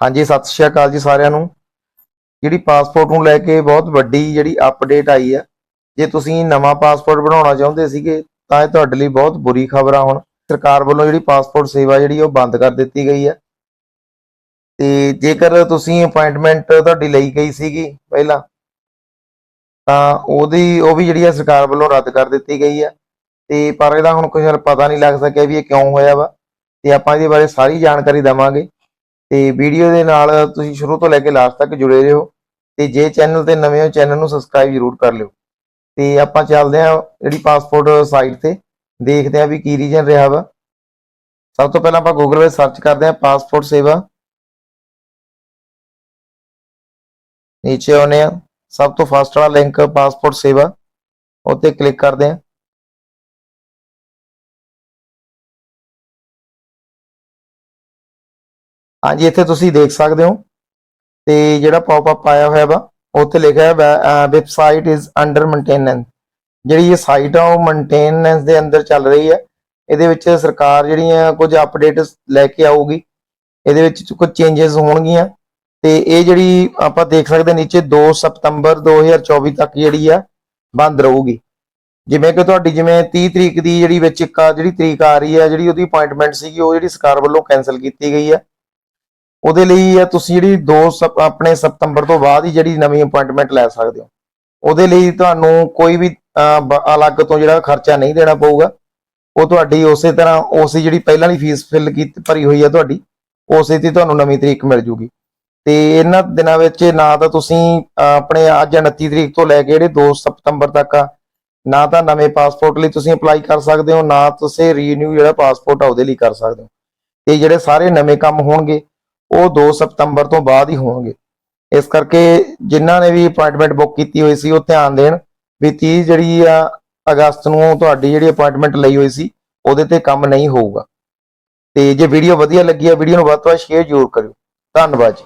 ਹਾਂਜੀ, ਸਤਿ ਸ਼੍ਰੀ ਅਕਾਲ ਜੀ ਸਾਰਿਆਂ ਨੂੰ। ਜਿਹੜੀ ਪਾਸਪੋਰਟ ਨੂੰ ਲੈ ਕੇ ਬਹੁਤ ਵੱਡੀ ਜਿਹੜੀ ਅਪਡੇਟ ਆਈ ਹੈ ਜੇ ਤੁਸੀਂ ਨਵਾਂ ਪਾਸਪੋਰਟ ਬਣਾਉਣਾ ਚਾਹੁੰਦੇ ਸੀਗੇ, ਤਾਂ ਇਹ ਤੁਹਾਡੇ ਲਈ ਬਹੁਤ ਬੁਰੀ ਖਬਰ ਆ ਹੁਣ। ਸਰਕਾਰ ਵੱਲੋਂ ਜਿਹੜੀ ਪਾਸਪੋਰਟ ਸੇਵਾ ਜਿਹੜੀ ਉਹ ਬੰਦ ਕਰ ਦਿੱਤੀ ਗਈ ਹੈ ਤੇ ਜੇਕਰ ਤੁਸੀਂ ਅਪਾਇੰਟਮੈਂਟ ਤੁਹਾਡੀ ਲਈ ਗਈ ਸੀਗੀ ਪਹਿਲਾਂ, ਤਾਂ ਉਹਦੀ, ਉਹ ਵੀ ਜਿਹੜੀ ਆ ਸਰਕਾਰ ਵੱਲੋਂ ਰੱਦ ਕਰ ਦਿੱਤੀ ਗਈ ਹੈ ਤੇ ਪਰ ਇਹਦਾ ਹੁਣ ਕੁਝ ਪਤਾ ਨਹੀਂ ਲੱਗ ਸਕਿਆ ਵੀ ਇਹ ਕਿਉਂ ਹੋਇਆ ਵਾ। ਤੇ ਆਪਾਂ ਇਹਦੇ ਬਾਰੇ ਸਾਰੀ ਜਾਣਕਾਰੀ ਦੇਵਾਂਗੇ। ਤੇ ਵੀਡੀਓ ਦੇ ਨਾਲ ਤੁਸੀਂ ਸ਼ੁਰੂ ਤੋਂ ਲੈ ਕੇ ਲਾਸਟ ਤੱਕ ਜੁੜੇ ਰਹੋ ਤੇ ਜੇ ਚੈਨਲ ਤੇ ਨਵੇਂ ਹੋ ਚੈਨਲ ਨੂੰ ਸਬਸਕ੍ਰਾਈਬ ਜ਼ਰੂਰ ਕਰ ਲਿਓ। ਤੇ ਆਪਾਂ ਚੱਲਦੇ ਹਾਂ ਜਿਹੜੀ ਪਾਸਪੋਰਟ ਸਾਈਟ ਤੇ, ਦੇਖਦੇ ਹਾਂ ਵੀ ਕੀ ਰੀਜਨ ਰਿਹਾ ਵਾ। ਸਭ ਤੋਂ ਪਹਿਲਾਂ ਆਪਾਂ ਗੂਗਲ ਵਿੱਚ ਸਰਚ ਕਰਦੇ ਹਾਂ ਪਾਸਪੋਰਟ ਸੇਵਾ। ਨੀਚੇ ਆਉਨੇ ਆ ਸਭ ਤੋਂ ਫਸਟ ਵਾਲਾ ਲਿੰਕ ਪਾਸਪੋਰਟ ਸੇਵਾ, ਉੱਤੇ ਕਲਿੱਕ ਕਰਦੇ ਹਾਂ। ਹਾਂਜੀ, ਇੱਥੇ ਤੁਸੀਂ ਦੇਖ ਸਕਦੇ ਹੋ। ਤੇ ਜਿਹੜਾ ਪੌਪ ਆਇਆ ਹੋਇਆ ਵਾ, ਉੱਥੇ ਲਿਖਿਆ ਹੈ ਵੈਬਸਾਈਟ ਇਜ਼ ਅੰਡਰ ਮੇਨਟੇਨੈਂਸ ਜਿਹੜੀ ਇਹ ਸਾਈਟ ਆ, ਉਹ ਮੇਨਟੇਨੈਂਸ ਦੇ ਅੰਦਰ ਚੱਲ ਰਹੀ ਹੈ ਇਹਦੇ ਵਿੱਚ ਸਰਕਾਰ ਜਿਹੜੀਆਂ ਕੁਝ ਅਪਡੇਟਸ ਲੈ ਕੇ ਆਊਗੀ, ਇਹਦੇ ਵਿੱਚ ਕੁਝ ਚੇਂਜਸ ਹੋਣਗੀਆਂ। ਤੇ ਇਹ ਜਿਹੜੀ ਆਪਾਂ ਦੇਖ ਸਕਦੇ ਨੀਚੇ 2 ਸਤੰਬਰ 2024 ਤੱਕ ਜਿਹੜੀ ਆ, ਬੰਦ ਰਹੂਗੀ। ਜਿਵੇਂ ਕਿ ਤੁਹਾਡੀ, ਜਿਵੇਂ 30 ਤਰੀਕ ਦੀ ਜਿਹੜੀ ਵਿੱਚ ਇੱਕ ਆ, ਜਿਹੜੀ ਤਰੀਕ ਆ ਰਹੀ ਹੈ ਜਿਹੜੀ ਉਹਦੀ ਅਪਾਇੰਟਮੈਂਟ ਸੀਗੀ, ਉਹ ਜਿਹੜੀ ਸਰਕਾਰ ਵੱਲੋਂ ਕੈਨਸਲ ਕੀਤੀ ਗਈ ਹੈ ਉਹਦੇ ਲਈ ਆ ਤੁਸੀਂ ਜਿਹੜੀ 2 ਸਪ- ਆਪਣੇ ਸਤੰਬਰ ਤੋਂ ਬਾਅਦ ਹੀ ਜਿਹੜੀ ਨਵੀਂ ਅਪਾਇੰਟਮੈਂਟ ਲੈ ਸਕਦੇ ਹੋ। ਉਹਦੇ ਲਈ ਤੁਹਾਨੂੰ ਕੋਈ ਵੀ ਅਲੱਗ ਤੋਂ ਜਿਹੜਾ ਖਰਚਾ ਨਹੀਂ ਦੇਣਾ ਪਊਗਾ। ਉਹ ਤੁਹਾਡੀ ਉਸੇ ਤਰ੍ਹਾਂ ਉਸੇ ਜਿਹੜੀ ਪਹਿਲਾਂ ਵਾਲੀ ਫੀਸ ਫਿਲ ਕੀਤੀ, ਭਰੀ ਹੋਈ ਹੈ ਤੁਹਾਡੀ, ਉਸੇ ਤੇ ਤੁਹਾਨੂੰ ਨਵੀਂ ਤਰੀਕ ਮਿਲ ਜੂਗੀ। ਤੇ ਇਹਨਾਂ ਦਿਨਾਂ ਵਿੱਚ ਨਾ ਤਾਂ ਤੁਸੀਂ ਆਪਣੇ ਅੱਜ 29 ਤਰੀਕ ਤੋਂ ਲੈ ਕੇ ਜਿਹੜੇ 2 ਸਤੰਬਰ ਤੱਕ ਆ, ਨਾ ਤਾਂ ਨਵੇਂ ਪਾਸਪੋਰਟ ਲਈ ਤੁਸੀਂ ਅਪਲਾਈ ਕਰ ਸਕਦੇ ਹੋ, ਨਾ ਤੁਸੀਂ ਰੀਨਿਊ ਜਿਹੜਾ ਪਾਸਪੋਰਟ ਆ ਉਹਦੇ ਲਈ ਕਰ ਸਕਦੇ ਹੋ। ਤੇ ਜਿਹੜੇ ਸਾਰੇ ਨਵੇਂ ਕੰਮ ਹੋਣਗੇ ਉਹ 2 ਸਤੰਬਰ ਤੋਂ ਬਾਅਦ ਹੀ ਹੋਣਗੇ। ਇਸ ਕਰਕੇ ਜਿਨ੍ਹਾਂ ਨੇ ਵੀ ਅਪਾਇੰਟਮੈਂਟ ਬੁੱਕ ਕੀਤੀ ਹੋਈ ਸੀ, ਉਹ ਧਿਆਨ ਦੇਣ ਵੀ 30 ਜਿਹੜੀ ਆ ਅਗਸਤ ਨੂੰ ਤੁਹਾਡੀ ਜਿਹੜੀ ਅਪਾਇੰਟਮੈਂਟ ਲਈ ਹੋਈ ਸੀ, ਉਹਦੇ ਤੇ ਕੰਮ ਨਹੀਂ ਹੋਊਗਾ। ਤੇ ਜੇ ਵੀਡੀਓ ਵਧੀਆ ਲੱਗੀ ਆ ਵੀਡੀਓ ਨੂੰ ਵੱਧ ਤੋਂ ਵੱਧ ਸ਼ੇਅਰ ਜ਼ਰੂਰ ਕਰਿਓ। ਧੰਨਵਾਦ ਜੀ।